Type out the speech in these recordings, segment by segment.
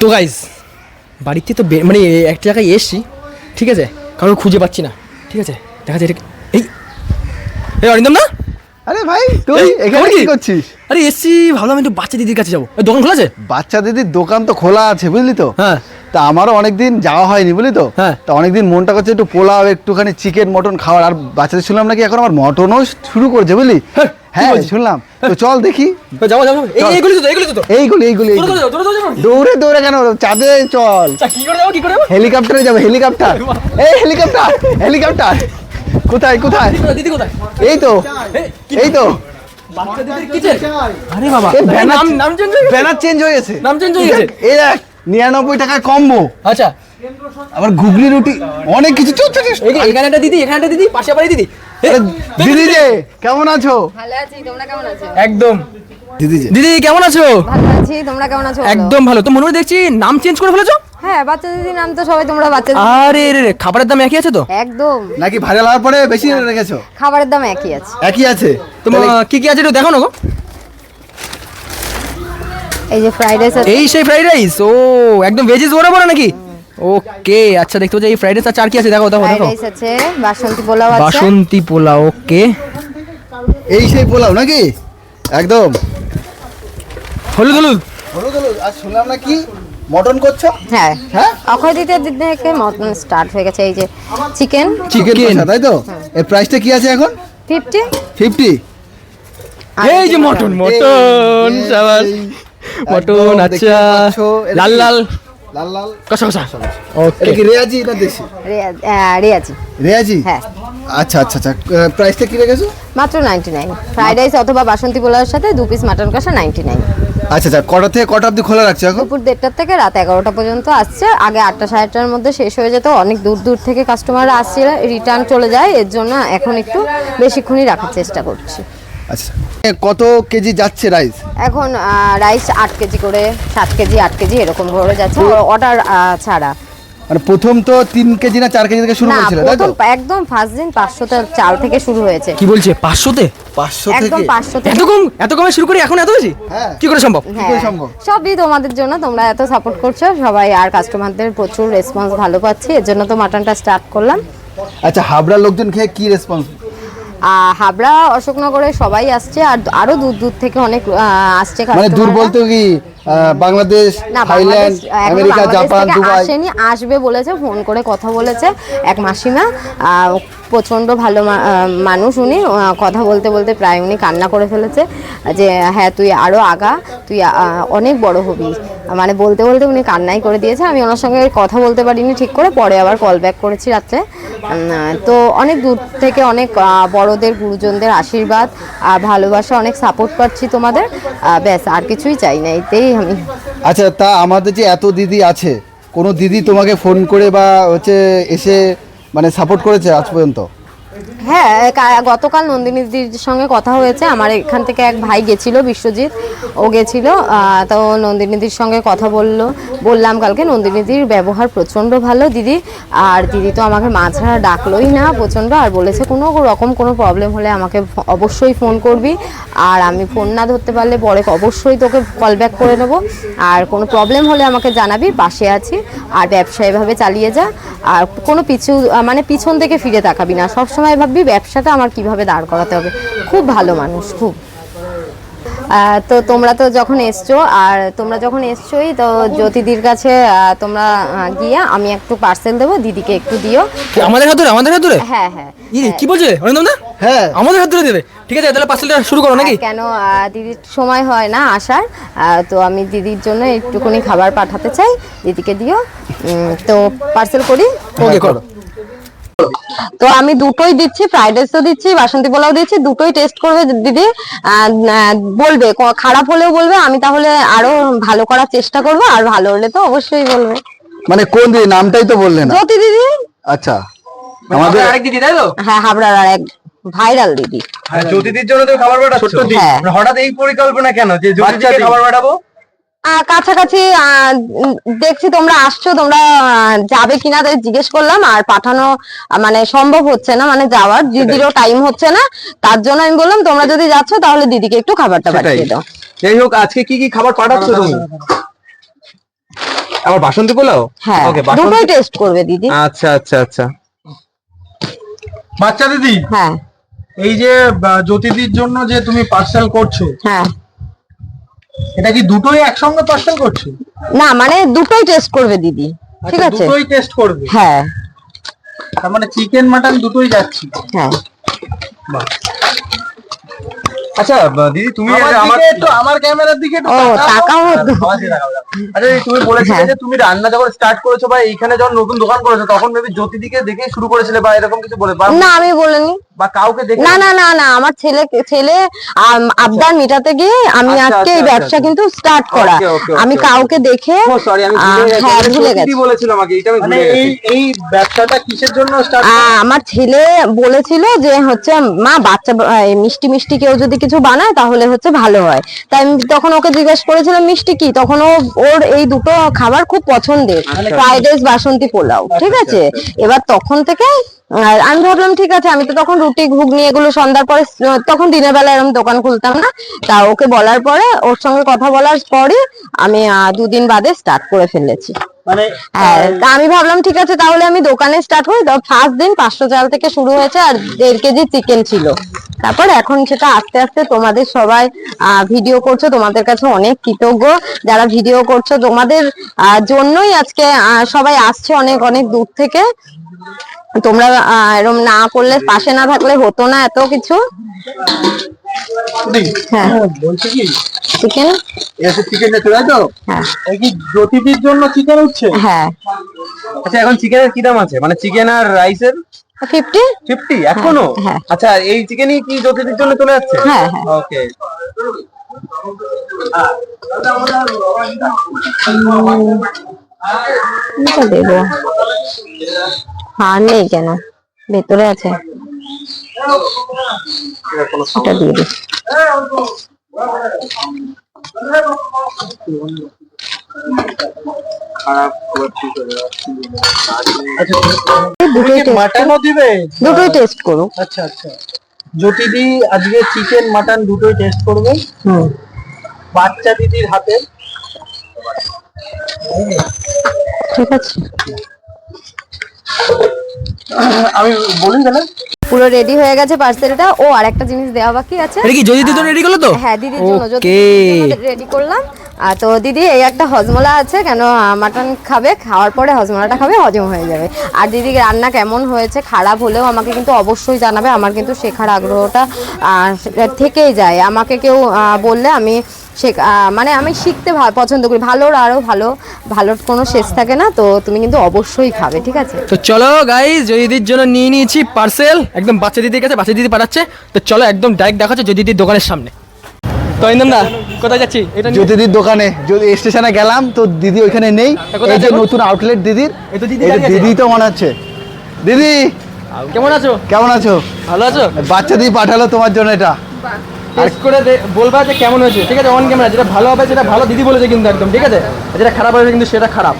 তো গাইস বাড়িতে তো মানে একটা জায়গায় এসছি ঠিক আছে? কারও খুঁজে পাচ্ছি না ঠিক আছে? দেখা যায় এই এই অরিন্দম না? আরে ভাই তুই এখানে কি? করছিস? আরে এসছি ভাবলাম একটু বাচ্চা দিদির কাছে যাব। দোকান খোলা আছে? বাচ্চা দিদির দোকান তো খোলা আছে বুঝলি তো? হ্যাঁ। তা আমারও অনেকদিন যাওয়া হয়নি বুঝলি তো? হ্যাঁ। তা অনেকদিন মনটা করছে একটু পোলাও একটুখানি চিকেন মটন খাওয়ার। আর বাচ্চাদের শুনলাম নাকি এখন আমার মটনও শুরু করছে বুঝলি? হ্যাঁ, হ্যাঁ শুনলাম। তো চল দেখি। তো যাব যাব। এইগুলি তো এইগুলি তো এইগুলি এইগুলি দৌড়ে দৌড়ে কেন? চাঁদে চল। কি করে যাব কি করে হেলিকপ্টারে যাবে হেলিকপ্টার। এই হেলিকপ্টার হেলিকপ্টার। কোথায় কোথায়? দিদি কোথায়? এই তো এই, তো। আরে বাবা। ব্যানার চেঞ্জ হয়ে গেছে? ব্যানার চেঞ্জ হয়ে গেছে। নাম change হয়ে এই দেখ, নিরানব্বই টাকায় কম্বো আচ্ছা। আবার ঘুগনি রুটি অনেক কিছু। এখানে একটা দিদি এখানে একটা দিদি পাশে দিদি। দিদি যে কেমন আছো? ভালো আছি তোমরা কেমন আছো? একদম। দিদি দিদি কেমন আছো? ভালো আছি তোমরা কেমন আছো একদম ভালো। তো মনে দেখছি নাম চেঞ্জ করে ফেলেছো? হ্যাঁ বাচ্চা দিদি নাম তো সবাই তোমরা বাচ্চা আরে রে রে খাবারের দাম একই আছে তো? একদম। নাকি ভাইরাল হওয়ার পরে বেশি রেখেছো? খাবারের দাম একই আছে। একই আছে? তোমার কি কি আছে একটু দেখো না গো। এই যে ফ্রাইড রাইস এই সেই ফ্রাইড রাইস ও একদম ভেজিস বড় বড় নাকি? ওকে আচ্ছা দেখতে পাচ্ছি এই ফ্রাইড রাইস আর চার কি আছে। দেখো দেখো ফ্রাইড দেখো। আছে বাসন্তী পোলাও আছে। বাসন্তী পোলাও ওকে এই সেই পোলাও নাকি? একদম। হলুদ হলুদ। হলুদ হলুদ। আর শুনলাম নাকি মটন করছ? হ্যাঁ। হ্যাঁ? অক্ষয় দ্বিতীয় দিন থেকে মটন স্টার্ট হয়ে গেছে এই যে চিকেন চিকেন তাই তো? এর প্রাইসটা কি আছে এখন? ফিফটি ফিফটি এই যে মটন মটন সাবাস। মটন আচ্ছা। লাল লাল। লাল লাল। কষা কষা। ওকে কি রেয়াজি না দেশি? রেয়াজি। রেয়াজি? হ্যাঁ। আচ্ছা আচ্ছা আচ্ছা। প্রাইসটা কি রেখেছো? মাত্র নাইনটি নাইন ফ্রাইড রাইস অথবা বাসন্তী পোলাওয়ের সাথে দু পিস মাটন কষা নাইনটি নাইন আচ্ছা আচ্ছা। কটা থেকে কটা অবধি খোলা রাখছো এখন? দুপুর দেড়টার থেকে রাত এগারোটা পর্যন্ত আসছে। আগে আটটা সাড়ে আটটার মধ্যে শেষ হয়ে যেত। অনেক দূর দূর থেকে কাস্টমাররা আসছে রিটার্ন চলে যায়। এর জন্য এখন একটু বেশিক্ষণই রাখার চেষ্টা করছি। আচ্ছা। কত কেজি যাচ্ছে রাইস? এখন রাইস আট কেজি করে সাত কেজি আট কেজি এরকম করে যাচ্ছে। অর্ডার ছাড়া। মানে প্রথম তো তিন কেজি না চার কেজি থেকে শুরু করেছিল তাই তো? একদম ফার্স্ট দিন পাঁচশোটা চাল থেকে শুরু হয়েছে। কি বলছে পাঁচশোতে? পাঁচশো একদম থেকে? পাঁচশো এত কম এত কমে শুরু করি এখন এত বেশি? হ্যাঁ। কি করে সম্ভব? হ্যাঁ করে সম্ভব? সবই তোমাদের জন্য তোমরা এত সাপোর্ট করছ সবাই আর কাস্টমারদের প্রচুর রেসপন্স ভালো পাচ্ছি এর জন্য তো মাটনটা স্টার্ট করলাম। আচ্ছা হাবড়ার লোকজন খেয়ে কি রেসপন্স হাবড়া অশোকনগরে সবাই আসছে আর আরও দূর দূর থেকে অনেক আসছে মানে দূর বলতে কি Bangladesh Thailand America Japan Dubai. আসেনি আসবে বলেছে ফোন করে কথা বলেছে এক মাসিমা। আহ, প্রচণ্ড ভালো মানুষ উনি কথা বলতে বলতে প্রায় উনি কান্না করে ফেলেছে যে হ্যাঁ তুই আরও আগা তুই অনেক বড় হবি। মানে বলতে বলতে উনি কান্নাই করে দিয়েছে। আমি ওনার সঙ্গে কথা বলতে পারিনি ঠিক করে, পরে আবার কল ব্যাক করেছি রাত্রে। তো অনেক দূর থেকে অনেক বড়দের, গুরুজনদের আশীর্বাদ ভালোবাসা, অনেক সাপোর্ট পাচ্ছি তোমাদের। ব্যাস, আর কিছুই চাই না, এতেই আমি। আচ্ছা তা আমাদের যে এত দিদি আছে, কোনো দিদি তোমাকে ফোন করে বা হচ্ছে এসে মানে সাপোর্ট করেছে আজ পর্যন্ত? হ্যাঁ গতকাল নন্দিনীদির সঙ্গে কথা হয়েছে। আমার এখান থেকে এক ভাই গেছিল, বিশ্বজিৎ। ও গেছিল তো নন্দিনীদির সঙ্গে কথা বলল। বললাম কালকে নন্দিনীদির ব্যবহার প্রচণ্ড ভালো, দিদি। আর দিদি তো আমাকে মাঝরা ডাকলোই না প্রচণ্ড, আর বলেছে কোনো রকম কোনো প্রবলেম হলে আমাকে অবশ্যই ফোন করবি। আর আমি ফোন না ধরতে পারলে পরে অবশ্যই তোকে কল ব্যাক করে নেব। আর কোনো প্রবলেম হলে আমাকে জানাবি, পাশে আছি। আর ব্যবসা এভাবে চালিয়ে যা। আর কোনো পিছু মানে পিছন থেকে ফিরে তাকাবি না। সব সময় ভাববি ব্যবসাটা আমার কীভাবে দাঁড় করাতে হবে? খুব ভালো মানুষ খুব। তো তোমরা তো যখন এসছো আর তোমরা যখন এসছোই তো জ্যোতিদির কাছে তোমরা গিয়ে আমি একটু পার্সেল দেবো দিদিকে একটু দিও। আমাদের হাত ধরে আমাদের হাত ধরে? হ্যাঁ হ্যাঁ ই কি বলছে? অরিন্দম না হ্যাঁ। আমাদের হাত ধরে দেবে। ঠিক আছে তাহলে পার্সেলটা শুরু করো নাকি? কেন দিদির সময় হয় না আসার। তো আমি দিদির জন্য একটুখানি খাবার পাঠাতে চাই দিদিকে দিও। তো পার্সেল করি ওকে করো। তো আমি দুটোই দিচ্ছি ফ্রাইড রাইসও দিচ্ছি বাসন্তী পোলাও দিচ্ছি দুটোই টেস্ট করবে দিদি। বলবে খারাপ হলেও বলবে আমি তাহলে আরও ভালো করার চেষ্টা করব আর ভালো হলে তো অবশ্যই বলবে। মানে কোন দিদি? নামটাই তো বললে না। জ্যোতি দিদি। আচ্ছা। আমাদের আমাদের আরেক দিদি তাই তো? হ্যাঁ হাবড়ার আর এক ভাইরাল দিদি। হ্যাঁ, জ্যোতিদির জন্য তুমি খাবার পাঠাচ্ছ। হ্যাঁ। মানে হঠাৎ এই পরিকল্পনা কেন? যে জ্যোতিদিকে খাবার পাঠাবো? কাছাকাছি আহ, দেখছি তোমরা আসছো তোমরা যাবে কিনা তাই জিজ্ঞেস করলাম আর পাঠানো মানে সম্ভব হচ্ছে না মানে যাওয়ার দিদিরও টাইম হচ্ছে না তার জন্য আমি বললাম তোমরা যদি যাচ্ছ তাহলে দিদিকে একটু খাবারটা পাঠিয়ে দাও। যাই হোক আজকে কি কি খাবার পাঠাচ্ছ তুমি? আমার বাসন্তী পোলাও? হ্যাঁ ওকে দুটোই টেস্ট করবে দিদি। আচ্ছা আচ্ছা আচ্ছা। বাচ্চা দিদি? হ্যাঁ। এই যে জ্যোতিদির জন্য যে তুমি পার্সেল করছ হ্যাঁ। এটা কি দুটোই একসঙ্গে পার্সেল করছ? না মানে দুটোই টেস্ট করবে দিদি ঠিক আচ্ছা, আছে? দুটোই টেস্ট করবে? হ্যাঁ। তার মানে চিকেন মাটন দুটোই যাচ্ছে। হ্যাঁ। আচ্ছা দিদি তুমি আমার একটু আমার ক্যামেরার দিকে একটু তাকাও। আচ্ছা দিদি, তুমি বলেছিলে হ্যাঁ। যে তুমি রান্না যখন স্টার্ট করেছ বা এইখানে যখন নতুন দোকান করেছ তখন মেবি জ্যোতিদিকে দেখে শুরু করেছিলে বা এরকম কিছু বলে না আমি বলিনি। বা কাউকে দেখে না না না না আমার ছেলে ছেলে আবদার মেটাতে গিয়ে আমি আচ্ছা, আজকে এই আচ্ছা, ব্যবসা আচ্ছা। কিন্তু স্টার্ট করা। আমি কাউকে দেখে ও সরি আমি ভুলে গেছি। হ্যাঁ গেছি। বলেছিল আমাকে এটা আমি মানে ভুলে গেছি। এই ব্যবসাটা কিসের জন্য স্টার্ট আমার ছেলে বলেছিল যে হচ্ছে মা বাচ্চা মিষ্টি মিষ্টি কেউ যদি কিছু বানায় তাহলে হচ্ছে ভালো হয়। তাই আমি তখন ওকে জিজ্ঞেস করেছিলাম মিষ্টি কি? তখন ও ওর এই দুটো খাবার খুব পছন্দের। আচ্ছা। ফ্রাইড রাইস বাসন্তী পোলাও ঠিক আছে? এবার তখন থেকে আর আমি ভাবলাম ঠিক আছে আমি তো তখন রুটি ঘুগনি এগুলো সন্ধ্যার পরে তখন দিনের বেলা এরকম দোকান খুলতাম না। তা ওকে বলার পরে ওর সঙ্গে কথা বলার পরে আমি দুদিন বাদে স্টার্ট করে ফেলেছি। মানে হ্যাঁ আমি ভাবলাম ঠিক আছে তাহলে আমি দোকানে স্টার্ট করি ফার্স্ট দিন পাঁচশো চাল থেকে শুরু হয়েছে আর দেড় কেজি চিকেন ছিল। তারপর এখন সেটা আস্তে আস্তে তোমাদের সবাই ভিডিও করছ তোমাদের কাছে অনেক কৃতজ্ঞ। যারা ভিডিও করছ তোমাদের আহ, জন্যই আজকে সবাই আসছে অনেক অনেক দূর থেকে। তোমরা এরম না করলে পাশে না থাকলে হতো না এত কিছু? হ্যাঁ। বলছি কি? চিকেন এসে চিকেন যাচ্ছে তাই তো? হ্যাঁ। এই কি জ্যোতিদির জন্য চিকেন হচ্ছে হ্যাঁ। আচ্ছা এখন চিকেনের কি দাম আছে? মানে চিকেন আর রাইসের ফিফটি ফিফটি এখনও? হ্যাঁ। আচ্ছা এই চিকেনই কি জ্যোতিদির জন্য চলে যাচ্ছে? হ্যাঁ, হ্যাঁ। ওকে দেবো। হার নেই কেন? ভেতরে আছে। এটা দিয়ে দিই। দুটোই মাটনও দিবে? দুটোই টেস্ট করুক। আচ্ছা আচ্ছা। জ্যোতিদি আজকে চিকেন মাটন দুটোই টেস্ট করবে। বাচ্চা দিদির হাতে। ঠিক আছে। আমি বলি তাহলে। পুরো রেডি হয়ে গেছে পার্সেলটা ও আর একটা জিনিস দেওয়া বাকি আছে। এটা কি যদি দিদি রেডি করল তো? হ্যাঁ দিদির জন্য ওকে রেডি করলাম। আর তো দিদি এই একটা হজমলা আছে কেন মাটন খাবে? খাওয়ার পরে হজমলাটা খাবে হজম হয়ে যাবে। আর দিদি রান্না কেমন হয়েছে খারাপ হলেও আমাকে কিন্তু অবশ্যই জানাবে। আমার কিন্তু শেখার আগ্রহটা থেকেই যায়। আমাকে কেউ বললে আমি আহ, মানে আমি শিখতে পছন্দ করি। ভালোর আরও ভালো ভালোর কোনো শেষ থাকে না তো তুমি কিন্তু অবশ্যই খাবে ঠিক আছে? তো চলো গাইজ দিদির জন্য নিয়ে নিয়েছি পার্সেল একদম বাচ্চা দিদির কাছে বাচ্চা দিদি পাঠাচ্ছে। তো চলো একদম ডাইরেক্ট দেখাচ্ছে দিদির দোকানের সামনে। তো ইন্দম দা কোথায় যাচ্ছি? এটা জ্যোতিদির দোকানে যদি স্টেশনে গেলাম তো দিদি ওইখানে নেই। এই যে নতুন আউটলেট দিদির দিদি তো মনে হচ্ছে। দিদি! কেমন আছো? কেমন আছো? ভালো আছো? বাচ্চা দিদি পাঠালো তোমার জন্য এটা। টেস্ট করে দে- বলবা যে কেমন হয়েছে ঠিক আছে? অন ক্যামেরা যেটা ভালো হবে সেটা ভালো দিদি বলেছে কিন্তু একদম ঠিক আছে? যেটা খারাপ হবে কিন্তু সেটা খারাপ।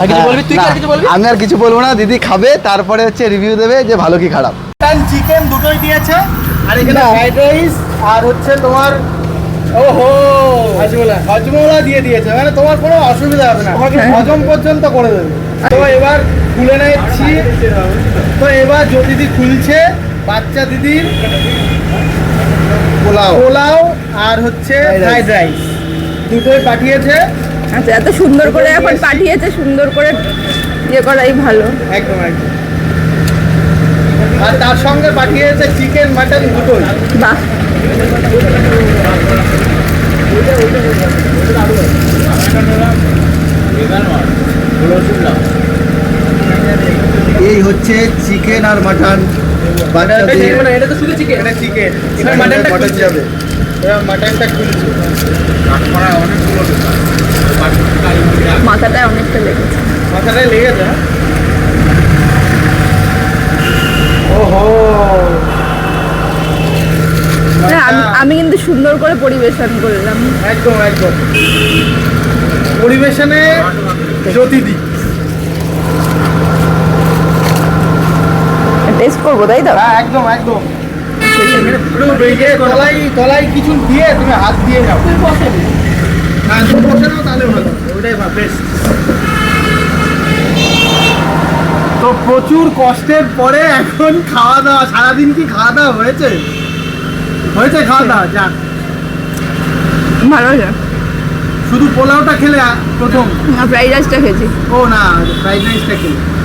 আর কিছু বলবি? তুই আর হ্যাঁ, কিছু বলবি? আমি আর কিছু বলব না দিদি খাবে তারপরে হচ্ছে রিভিউ দেবে যে ভালো কি খারাপ। চিকেন দুটোই দিয়েছে আর এখানে ফ্রাইড রাইস আর হচ্ছে তোমার ওহো! হজমোলা হজমোলা দিয়ে দিয়েছে মানে তোমার কোনো অসুবিধা হবে না। তোমাকে হজম পর্যন্ত করে দেবে। তো এবার খুলে নিচ্ছি। তো এবার জ্যোতিদি খুলছে বাচ্চা দিদির। পোলাও। পোলাও আর হচ্ছে ফ্রাইড রাইস। দুটোই পাঠিয়েছে। আচ্ছা এত সুন্দর করে এখন পাঠিয়েছে সুন্দর করে ইয়ে করাই ভালো। একদম একদম। আর তার সঙ্গে পাঠিয়েছে চিকেন মাটন দুটোই। বাহ। এই হচ্ছে চিকেন আর মাটন। মাথাটায় অনেকটা লেগেছে। মাথাটায় লেগেছে? ওহো। না, আমি- আমি কিন্তু সুন্দর করে পরিবেশন করলাম। একদম একদম। পরিবেশনে জ্যোতিদি টেস্ট করব তাই তো? হ্যাঁ একদম একদম। তো প্রচুর কষ্টের পরে এখন খাওয়া দাওয়া সারাদিন কি খাওয়া দাওয়া হয়েছে? হয়েছে খাওয়া দাওয়া যাক। ভালো শুধু পোলাওটা খেলে প্রথম? ফ্রাইড রাইসটা খেয়েছি। ও না ফ্রাইড রাইসটা খেলে।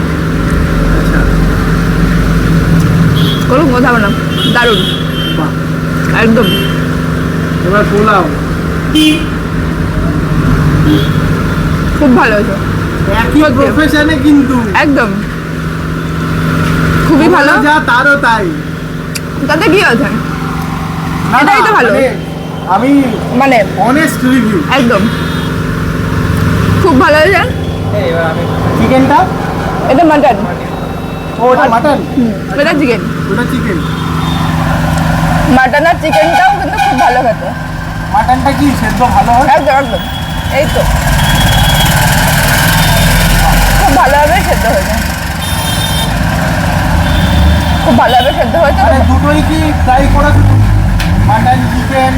কোনো কথা না। দারুণ। একদম। এবার পোলাও খুব ভালো হয়েছে। একই প্রফেশনে কিন্তু। একদম। খুবই ভালো। যা তারও তাই। তাতে কি আছে? এটাই তো ভালো। মানে আমি মানে অনেস্ট রিভিউ একদম। খুব ভালো হয়েছে। চিকেনটা? এটা মাটন ও ওটা মাটন এটা চিকেন ওটা চিকেন মাটন আর চিকেনটাও কিন্তু খুব ভালো খেতে। মাটনটা কি সেদ্ধ ভালো হয়? একদম একদম। এই তো। খুব ভালোভাবে সেদ্ধ হয়েছে খুব ভালোভাবে সেদ্ধ হয়েছে মানে দুটোই কি ট্রাই করেছ মাটন চিকেন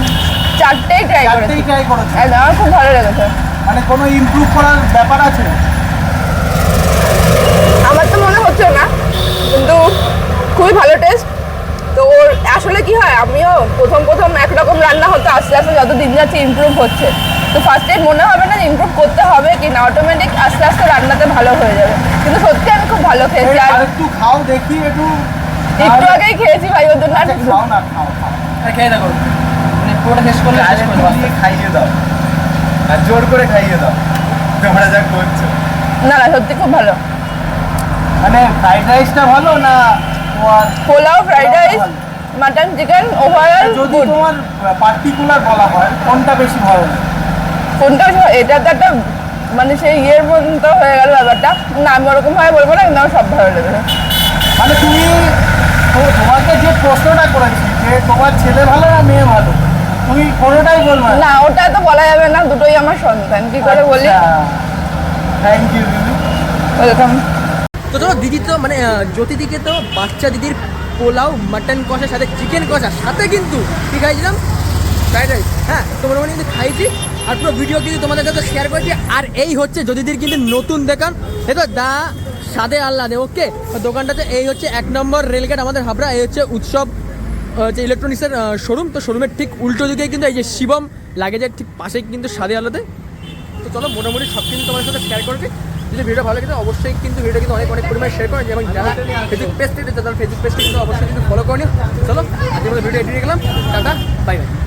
চারটেই ট্রাই করেছি। চারটেই ট্রাই করেছ? একদম আমার খুব ভালো লেগেছে। মানে কোনো ইমপ্রুভ করার ব্যাপার আছে আমার তো মনে হচ্ছে না কিন্তু খুবই ভালো টেস্ট তো ওর আসলে কি হয় আমিও প্রথম প্রথম একরকম রান্না হতো আস্তে আস্তে যত দিন যাচ্ছে ইমপ্রুভ হচ্ছে। তো ফার্স্টে মনে হবে না ইমপ্রুভ করতে হবে কি না অটোমেটিক আস্তে আস্তে রান্নাতে ভালো হয়ে যাবে। কিন্তু সত্যি আমি খুব ভালো খেয়েছি। আর একটু খাও দেখি একটু একটু আগেই খেয়েছি ভাই আর আচ্ছা, খাও না। খাও খাও। খেয়ে দেখো। মানে পুরোটা শেষ করলে শেষ করে দিয়ে খাইয়ে দাও। আর জোর করে খাইয়ে দাও। তোমরা যা করছ। না না সত্যি খুব ভালো। মানে ফ্রাইড রাইসটা ভালো না pulao fried rice. Mutton chicken overall যদি তোমার পার্টিকুলার বলা হয় কোনটা বেশি ভালো কোনটা বেশি- এটা তো একটা মানে সেই ইয়ের পর্যন্ত হয়ে গেল ব্যাপারটা। না আমি ওরকম ভাবে বলব না কিন্তু আমার সব ভালো লেগেছে মানে তুমি তো তোমাকে যে প্রশ্নটা করেছি যে তোমার ছেলে ভালো না মেয়ে ভালো? তুমি কোনোটাই বলবে না। ওটা তো বলা যাবে না দুটোই আমার সন্তান। কি করে বলি? থ্যাংক ইউ দিদি। ওরকম তো দিদি তো মানে জ্যোতিদিকে তো বাচ্চা দিদির পোলাও মাটন কষার সাথে চিকেন কষা, সাথে কিন্তু কি খাইছিলাম? ফ্রাইড রাইস হ্যাঁ তো মোটামুটি কিন্তু খাইছি, আর পুরো ভিডিও কিন্তু তোমাদের কাছে শেয়ার করেছি। আর এই হচ্ছে জ্যোতিদির কিন্তু নতুন দোকান। এই তো দা, সাদে আল্লাহ আল্লাদে ওকে দোকানটাতে এই হচ্ছে এক নম্বর রেলগেট আমাদের হাবড়া, এই হচ্ছে উৎসব যে ইলেকট্রনিক্সের শোরুম তো শোরুমের ঠিক উল্টো দিকে কিন্তু এই যে শিবম লাগেজের ঠিক পাশেই কিন্তু সাদে আলাদে তো চলো, মোটামুটি সব কিন্তু তোমার সাথে শেয়ার করেছি। যদি ভিডিও ভালো লাগে অবশ্যই কিন্তু ভিডিও কিন্তু অনেক অনেক পরিমাণে শেয়ার করেন এবং যারা ফেসবুক পেজ থেকে তাদের ফেসবুক পেজটি কিন্তু অবশ্যই কিন্তু ফলো করে নিও। চলো আজকে ভিডিও এডিট গেলাম। Tata bye bye